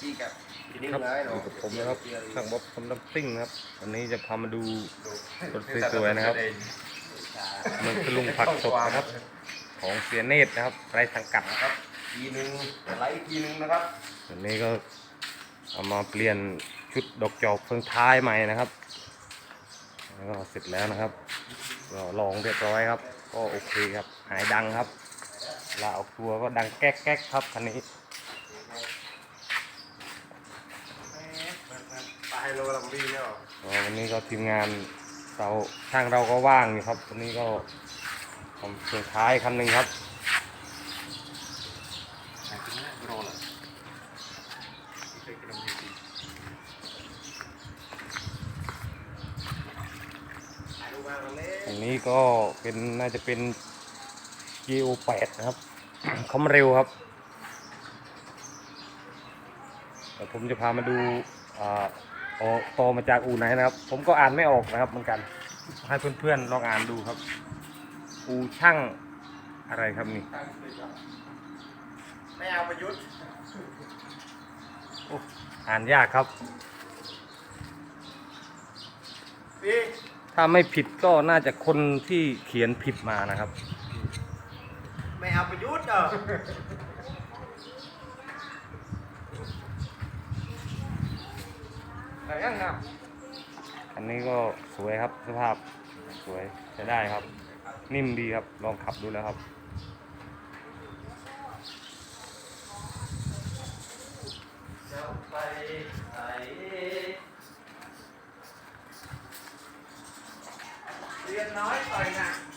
จีกับทีนี้ครับง่ายอเนาะยู่กับผมนะครับช่างบ๊อบคำน้ำซิ่งนะครับวันนี้จะพามาดูรถสวยๆนะครับมันคือลุงผักสดนะครับ ของเสียเนตรนะครับไรสังกัดนะครับทีนึงไลท์ทีนึงนะครับวันนี้ก็เอามาเปลี่ยนชุดดอกจอกเฟืองท้ายใหม่นะครับแล้วก็เสร็จแล้วนะครับก็ลองเรียบร้อยครับ ก็โอเคครับหายดังครับเวลาออกตัวก็ดังแก๊กแก๊กๆครับคันนี้ ตาย โลลัมบีเนาะก็วันนี้ก็ทีมงานเราช่างเราก็ว่างอยู่ครับ วันนี้ก็ทำเฟืองท้ายคันหนึ่งครับโรลอันนี้ก็เป็นน่าจะเป็น GO8 นะครับเขามาเร็วครับแต่ผมจะพามาดู อ่าออตอมาจากอูไหนนะครับ ผมก็อ่านไม่ออกนะครับเหมือนกัน ให้เพื่อนๆลองอ่านดูครับ อูช่างอะไรครับนี่ไม่เอาประยุทธ์โอ้อ่านยากครับพี่ถ้าไม่ผิดก็น่าจะคนที่เขียนผิดมานะครับ ไม่เอาประยุทธ์เหรอ อะไรยังครับอันนี้ก็สวยครับสภาพสวยใช้ได้ครับ นิ่มดีครับลองขับดูแล้วครับจะไปไหนเรียนน้อยต่อยหนัก